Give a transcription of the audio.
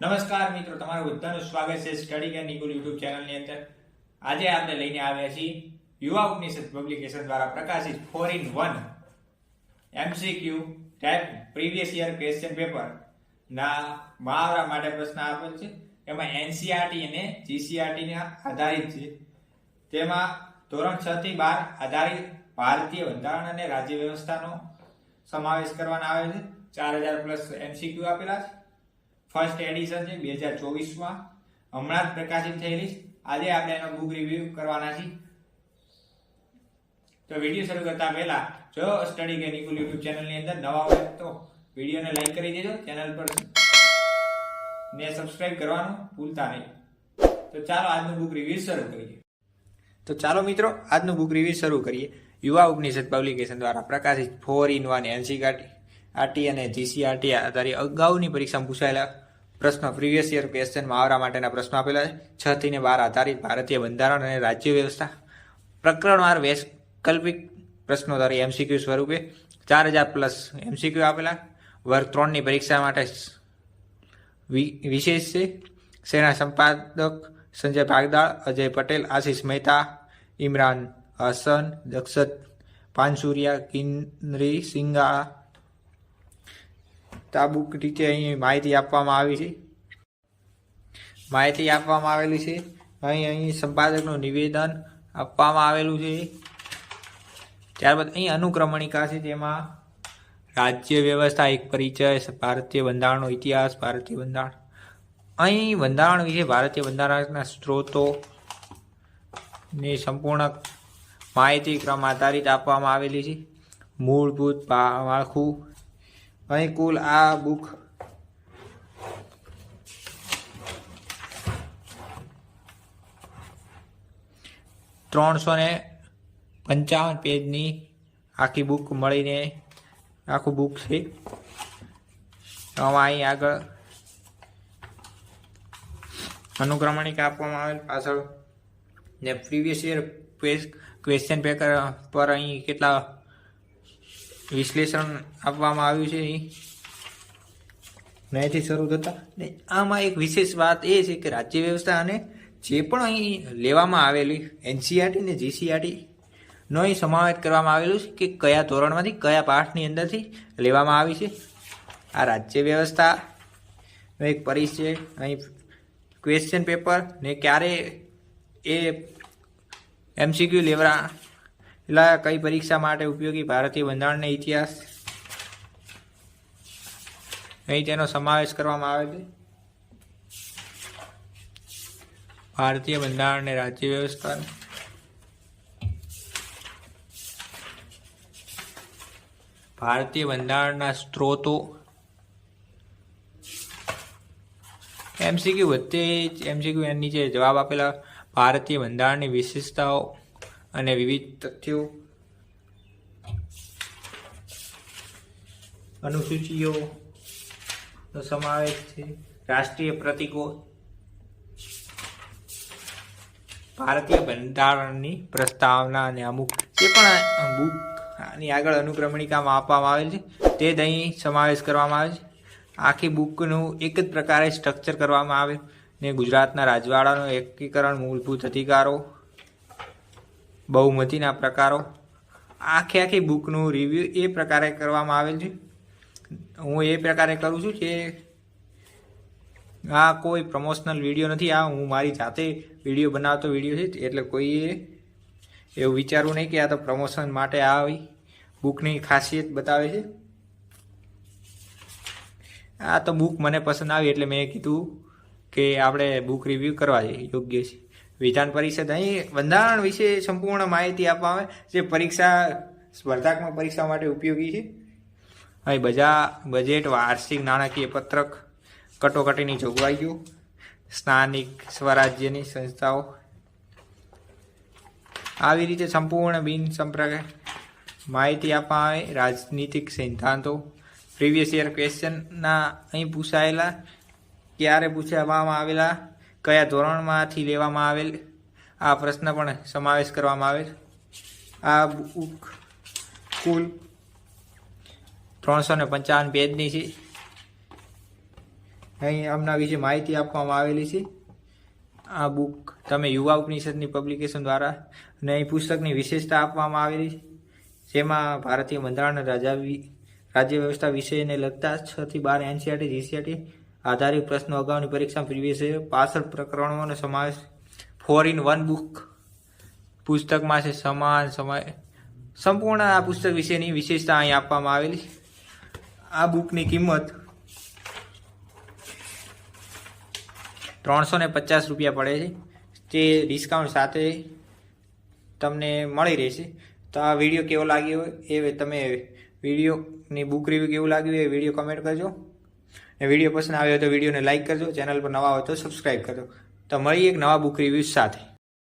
નમસ્કાર મિત્રો, તમારું બધાનું સ્વાગત છે સ્ટડી કેર નિકુલ યુટ્યુબ ચેનલની અંદર. આજે આપણે લઈને આવ્યા છીએ યુવા ઉપનિષદ પબ્લિકેશન દ્વારા પ્રકાશિત four in one MCQ type previous year question paper ના મહાવરા માટે પ્રશ્ન આપેલ છે. એમાં એનસીઆરટી અને જીસીઆરટી ના આધારિત છે. તેમાં ધોરણ છ થી બાર આધારિત ભારતીય બંધારણ અને રાજ્ય વ્યવસ્થાનો સમાવેશ કરવામાં આવે છે. ચાર હજાર પ્લસ એમસીક્યુ આપેલા છે. ફર્સ્ટ એડિશન છે, બે હજાર ચોવીસમાં. હમણાં જ પ્રકાશિત થયેલી આજે આપણે એનો બુક રિવ્યુ કરવાના છીએ. તો વીડિયો શરૂ કરતા પહેલા, જો સ્ટડી કે નિકુલ યુટ્યુબ ચેનલની અંદર નવા હોય તો વિડીયોને લાઈક કરી દેજો. ચેનલ પર ને સબસ્ક્રાઇબ કરવાનું ભૂલતા નહીં. તો ચાલો આજનું બુક રિવ્યુ શરૂ કરીએ. તો ચાલો મિત્રો, આજનું બુક રિવ્યુ શરૂ કરીએ. યુવા ઉપનિષદ પબ્લિકેશન દ્વારા પ્રકાશિત four in one NCERT RT અને જીસીઆરટી આધારે અગાઉની પરીક્ષામાં પૂછાયેલા પ્રશ્નો પ્રીવિયસ યર ક્વેશ્ચન મહાવરા માટેના પ્રશ્નો આપેલા છે. છ થી બાર આધારિત ભારતીય બંધારણ અને રાજ્ય વ્યવસ્થા. પ્રકરણવાર વૈકલ્પિક પ્રશ્નો દ્વારા એમસીક્યુ સ્વરૂપે ચાર હજાર પ્લસ એમસીક્યુ આપેલા. વર્ગ ત્રણની પરીક્ષા માટે વિશેષ છે. સેના સંપાદક સંજય ભાગદાળ, અજય પટેલ, આશિષ મહેતા, ઇમરાન હસન, દક્ષત પાનસુરિયા કિન્નરી સિંગા તાબુક રીતે અહીં માહિતી આપવામાં આવી છે. માહિતી આપવામાં આવેલી છે. અહીં અહીં સંપાદકનું નિવેદન આપવામાં આવેલું છે. ત્યારબાદ અહીં અનુક્રમણિકા છે તેમાં રાજ્ય વ્યવસ્થા, એક પરિચય, ભારતીય બંધારણનો ઇતિહાસ, ભારતીય બંધારણ. અહીં બંધારણ વિશે ભારતીય બંધારણના સ્ત્રોતો ની સંપૂર્ણ માહિતી ક્રમ આધારિત આપવામાં આવેલી છે. મૂળભૂત માળખું અહીં કુલ આ બુક ત્રણસો ને પંચાવન પેજની આખી બુક મળીને આખું બુક છે. આમાં અહીં આગળ અનુક્રમણિકા આપવામાં આવેલ પાછળ ને પ્રીવિયસ યર ક્વેશ્ચન પેપર પર અહીં કેટલા વિશ્લેષણ આપવામાં આવ્યું છે અહીં. નહીંથી શરૂ થતા? ને આમાં એક વિશેષ વાત એ છે કે રાજ્ય વ્યવસ્થા અને જે પણ અહીં લેવામાં આવેલી એનસીઆરટી ને જીસીઆરટી નો અહીં સમાવેશ કરવામાં આવેલું છે કે કયા ધોરણમાંથી કયા પાઠની અંદરથી લેવામાં આવી છે. આ રાજ્ય વ્યવસ્થા એક પરિચય અહીં ક્વેશ્ચન પેપર ને ક્યારે એ એમસીક્યુ લેવરા એટલે કઈ પરીક્ષા માટે ઉપયોગી ભારતીય બંધારણનો ઇતિહાસ? અહીં તેનો સમાવેશ કરવામાં આવે છે. ભારતીય બંધારણ અને રાજ્ય વ્યવસ્થા ભારતીય બંધારણના સ્ત્રોતો. એમસીક્યુ વધતે એમસીક્યુ નીચે જવાબ આપેલા ભારતીય બંધારણની વિશેષતાઓ. અને વિવિધ તથ્યો અનુસૂચિઓનો સમાવેશ છે. રાષ્ટ્રીય પ્રતીકો, ભારતીય બંધારણની પ્રસ્તાવના અને અમુક જે પણ બુક આની આગળ અનુક્રમણિકામાં આપવામાં આવેલ છે, તે જ અહીં સમાવેશ કરવામાં આવે છે. આખી બુકનું એક જ પ્રકારે સ્ટ્રક્ચર કરવામાં આવે ને ગુજરાતના રાજવાડાનું એકીકરણ મૂળભૂત અધિકારો બહુમતીના પ્રકારો. આખી આખી બુકનું રિવ્યૂ એ પ્રકારે કરવામાં આવેલ છે. હું એ પ્રકારે કરું છું કે આ કોઈ પ્રમોશનલ વીડિયો નથી, આ હું મારી જાતે વીડિયો બનાવતો વીડિયો છે, એટલે કોઈએ એવું વિચારવું નહીં કે આ તો પ્રમોશન માટે આવી બુકની ખાસિયત બતાવે છે. આ તો બુક મને પસંદ આવી એટલે મેં કીધું કે આપણે બુક રિવ્યૂ કરવા જઈએ, યોગ્ય છે. વિધાન પરિષદ અહીં બંધારણ વિશે સંપૂર્ણ માહિતી આપવામાં આવે, જે પરીક્ષા, સ્પર્ધાત્મક પરીક્ષા માટે ઉપયોગી છે. અહીં બજા, બજેટ, વાર્ષિક નાણાકીય પત્રક, કટોકટીની જોગવાઈઓ, સ્થાનિક સ્વરાજ્યની સંસ્થાઓ. આવી રીતે સંપૂર્ણ બિન સંપ્રદાય માહિતી આપવામાં આવે, રાજનીતિક સિદ્ધાંતો. પ્રીવિયસ યર ક્વેશ્ચનના અહીં પૂછાયેલા, ક્યારે પૂછવામાં આવેલા કયા ધોરણમાંથી લેવામાં આવેલ? આ પ્રશ્ન પણ સમાવેશ કરવામાં આવેલ. આ બુક કુલ ત્રણસો ને પંચાવન પેજની છે. અહીં આમના વિશે માહિતી આપવામાં આવેલી છે. આ બુક તમે યુવા ઉપનિષદની પબ્લિકેશન દ્વારા અને અહીં પુસ્તકની વિશેષતા આપવામાં આવેલી છે. જેમાં ભારતીય બંધારણ રાજા રાજ્ય વ્યવસ્થા વિષયને લગતા છ થી બાર એનસીઆરટી જીસીઆરટી આધારિત પ્રશ્નો અગાઉની પરીક્ષા પ્રીવિયસ પાછળ પ્રકરણોનો સમાવેશ ફોર ઇન વન બુક પુસ્તકમાં છે. સમાન સમય. સંપૂર્ણ આ પુસ્તક વિશેની વિશેષતા અહીં આપવામાં આવેલી. આ બુકની કિંમત ત્રણસો ને પચાસ રૂપિયા પડે છે. તે ડિસ્કાઉન્ટ સાથે તમને મળી રહેશે. તો આ વીડિયો કેવો લાગ્યો? એ તમે વિડીયોની બુક રિવ્યૂ કેવું લાગ્યું? એ વીડિયો કમેન્ટ કરજો. એ વીડિયો પસંદ આવ્યો તો વિડીયોને લાઇક કરજો, ચેનલ પર નવા હોય તો સબસ્ક્રાઈબ કરજો. તો મળીએ એક નવા બુક રિવ્યૂઝ સાથે.